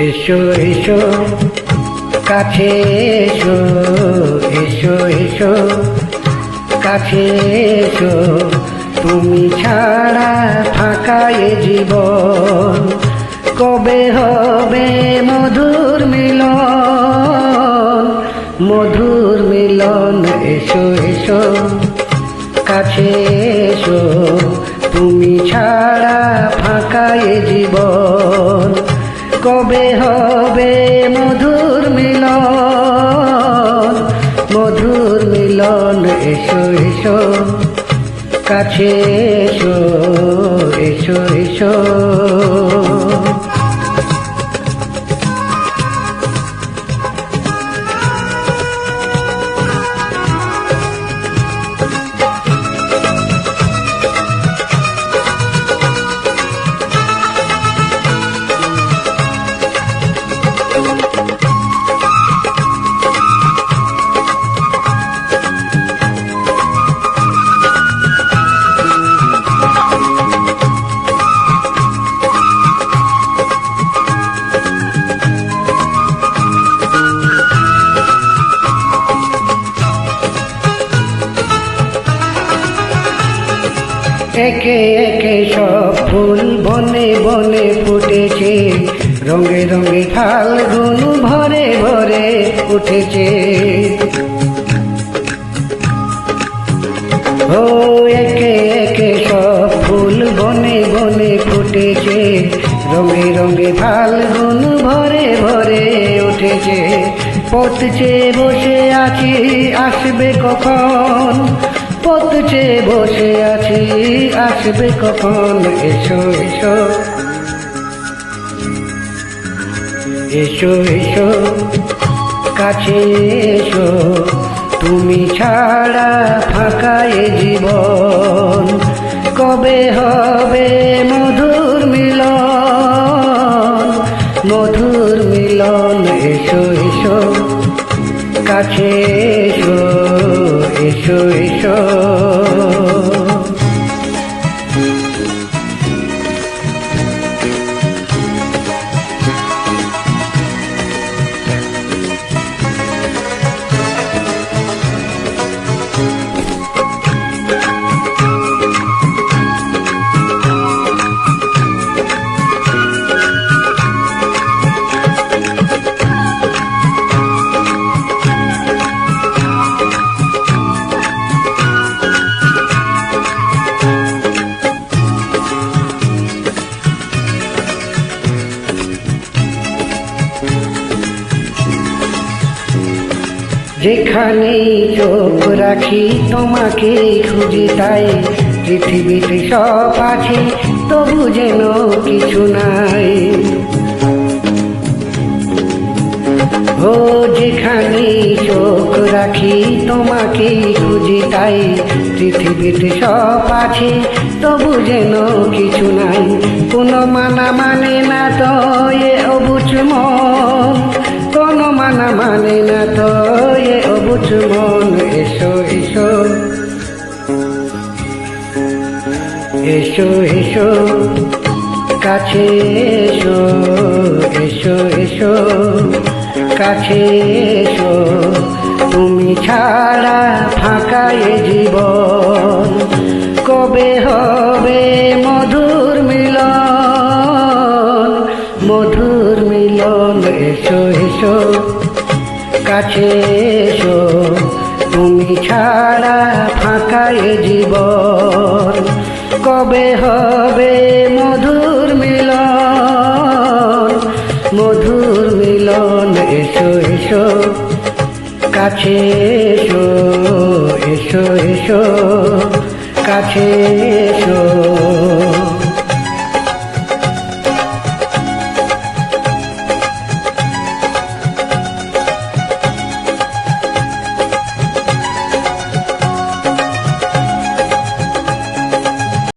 এসো এসো, কাছে এসো এসো এসো, কাছে এসো। তুমি ছাড়া ফাঁকা এ কবে হবে মধুর মিলন? মধুর মিলন, এসো এসো, কাছে এসো। তুমি ছাড়া ফাঁকা এ কবে হবে মধুর মিলন? মধুর মিলন এসো এসো। কাছে এসো এসো এসো। একে একে সব ফুল বনে বনে ফুটেছে। রঙে রঙে ফাল্গুন ভরে ভরে উঠেছে। ও একে একে সব ফুল বনে বনে ফুটেছে। রঙে রঙে ফাল্গুন ভরে ভরে উঠেছে। পথছে বসে আছি, আসবে কখন? পথছে বসে আছি, আসবে কখন? এসো এসো। এসো এসো। কাছে এসো। তুমি ছাড়া ফাঁকা এ জীবন। কবে হবে মধুর মিলন? মধুর মিলন, এসো এসো। কাছে এসো এসো এসো। যেখানেই চোখ রাখি, তোমাকে খুঁজে তাই। পৃথিবীতে সব আছে, তবু যেন কিছু নাই। ও যেখানে চোখ রাখি, তোমাকে খুঁজে তাই। পৃথিবীতে সব আছে, তবু যেন কিছু নাই। কোনো মানা মানে না তো এ অবুচ মন। কোনো মানা মানে না তো মন এসো এসো। এসো এসো। কাছে এসো এসো এসো। কাছে এসো। তুমি ছাড়া ফাঁকা এ কবে হবে মধুর মিলন? মধুর মিলন, এসো এসো। কাছে এসো। তুমি ছাড়া ফাঁকা এ জীবন। কবে হবে মধুর মিলন? মধুর মিলন, এসো এসো। কাছে এসো এসো এসো। কাছে এসো।